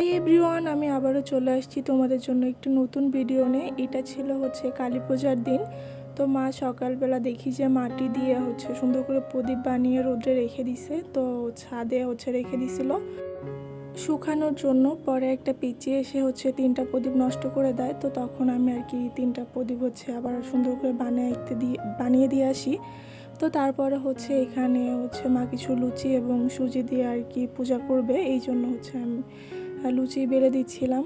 Hi everyone আমি আবারও চলে আসছি তোমাদের জন্য একটি নতুন ভিডিও নিয়ে। এটা ছিল হচ্ছে কালী পূজার দিন। তো মা সকালবেলা দেখি যে মাটি দিয়ে হচ্ছে সুন্দর করে প্রদীপ বানিয়ে রোদ্রে রেখে দিছে, তো ছাদে হচ্ছে রেখে দিছিল। শুকানোর জন্য পরে একটা পিচিয়ে এসে হচ্ছে তিনটা প্রদীপ নষ্ট করে দেয়, তো তখন আমি আর কি তিনটা প্রদীপ হচ্ছে আবার সুন্দর করে বানিয়ে দিয়ে বানিয়ে দিয়ে আসি। তো তারপরে হচ্ছে এখানে হচ্ছে মা কিছু লুচি এবং সুজি দিয়ে আর কি পূজা করবে, এই জন্য হচ্ছে আমি লুচি বেড়ে দিচ্ছিলাম।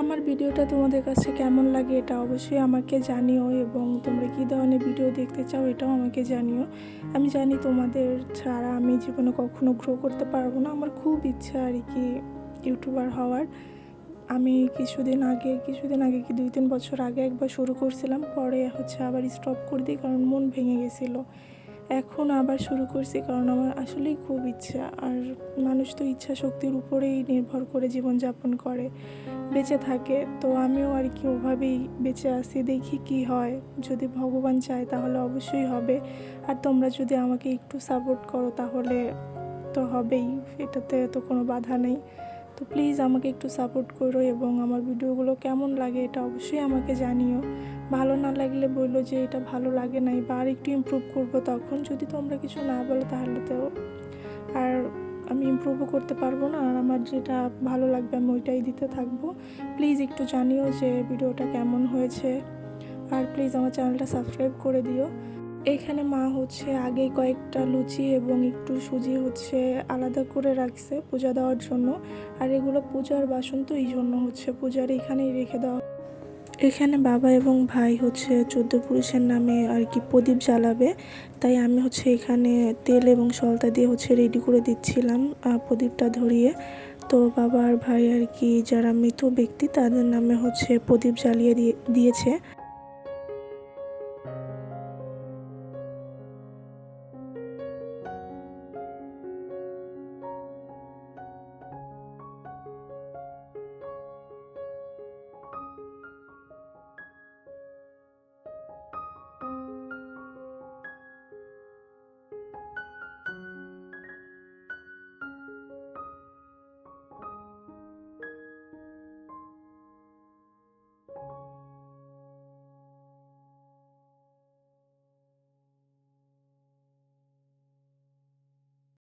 আমার ভিডিওটা তোমাদের কাছে কেমন লাগে এটা অবশ্যই আমাকে জানিও এবং তোমরা কী ধরনের ভিডিও দেখতে চাও এটাও আমাকে জানিও। আমি জানি তোমাদের ছাড়া আমি জীবনে কখনো গ্রো করতে পারব না। আমার খুব ইচ্ছা আর কি ইউটিউবার হওয়ার। আমি কিছুদিন আগে কিছুদিন আগে কি দুই তিন বছর আগে একবার শুরু করছিলাম, পরে হচ্ছে আবার স্টপ করে দিই কারণ মন ভেঙে গেছিল। এখন আবার শুরু করছি কারণ আমার আসলেই খুব ইচ্ছা, আর মানুষ তো ইচ্ছা শক্তির উপরেই নির্ভর করে জীবনযাপন করে, বেঁচে থাকে। তো আমিও আর কি ওভাবেই বেঁচে আসি দেখি কি হয়। যদি ভগবান চায় তাহলে অবশ্যই হবে। আর তোমরা যদি আমাকে একটু সাপোর্ট করো তাহলে তো হবেই, এটাতে তো কোনো বাধা নেই। তো প্লিজ আমাকে একটু সাপোর্ট করো এবং আমার ভিডিওগুলো কেমন লাগে এটা অবশ্যই আমাকে জানিও। ভালো না লাগলে বলল যে এটা ভালো লাগে নাই বা আর একটু ইমপ্রুভ করব তখন। যদি তোমরা কিছু না বলো তাহলে তো আর আমি ইম্প্রুভও করতে পারব না। আর আমার যেটা ভালো লাগবে আমি ওইটাই দিতে থাকব। প্লিজ একটু জানিও যে ভিডিওটা কেমন হয়েছে। আর প্লিজ আমার চ্যানেলটা সাবস্ক্রাইব করে দিও। এখানে মা হচ্ছে আগে কয়েকটা লুচি এবং একটু সুজি হচ্ছে আলাদা করে রাখছে পূজা দেওয়ার জন্য। আর এগুলো পূজার বাসন তো এই জন্য হচ্ছে পূজার এখানেই রেখে দেওয়া। এখানে বাবা এবং ভাই হচ্ছে চোদ্দ পুরুষের নামে আর কি প্রদীপ জ্বালাবে। তাই আমি হচ্ছে এখানে তেল এবং সলতা দিয়ে হচ্ছে রেডি করে দিচ্ছিলাম প্রদীপটা ধরিয়ে। তো বাবা আর ভাই আর কি যারা মৃত ব্যক্তি তাদের নামে হচ্ছে প্রদীপ জ্বালিয়ে দিয়ে, দিয়েছে।